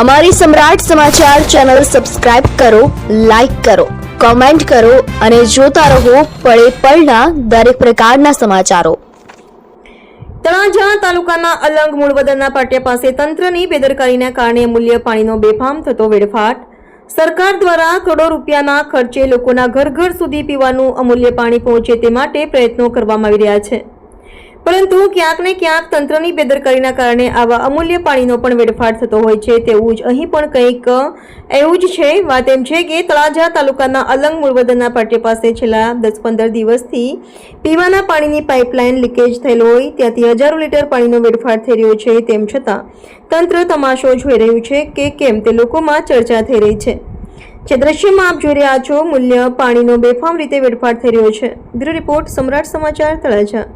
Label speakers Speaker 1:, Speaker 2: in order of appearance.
Speaker 1: અમારી સમ્રાટ સમાચાર ચેનલ સબસ્ક્રાઇબ કરો, લાઇક કરો, કોમેન્ટ કરો અને જોતા રહો પળે પળના દરેક પ્રકારના સમાચારો.
Speaker 2: તળાજા તાલુકાના અલંગ મૂળવદરના પાટિયા પાસે તંત્રની બેદરકારીના કારણે અમૂલ્ય પાણીનો બેફામ થતો વેડફાટ. સરકાર દ્વારા કરોડો રૂપિયાના ખર્ચે લોકોના ઘર ઘર સુધી પીવાનું અમૂલ્ય પાણી પહોંચે તે માટે પ્રયત્નો કરવામાં આવી રહ્યા છે. પરંતુ ક્યાંક ને ક્યાંક તંત્રની બેદરકારીના કારણે આવા અમૂલ્ય પાણીનો પણ વેડફાટ થતો હોય છે તેવું જ અહીં પણ કંઈક એવું જ છે. વાત એમ છે કે તળાજા તાલુકાના અલંગ મૂળવદરના પાટે પાસે છેલ્લા દસ પંદર દિવસથી પીવાના પાણીની પાઇપલાઇન લીકેજ થયેલ હોય ત્યાંથી હજારો લીટર પાણીનો વેડફાટ થઈ રહ્યો છે તેમ છતાં તંત્ર તમાશો જોઈ રહ્યું છે કે કેમ તે લોકોમાં ચર્ચા થઈ રહી છે. જે દ્રશ્યમાં આપ જોઈ રહ્યા છો, મૂલ્ય પાણીનો બેફામ રીતે વેડફાટ થઈ રહ્યો છે. બ્યુરો રિપોર્ટ સમ્રાટ સમાચાર તળાજા.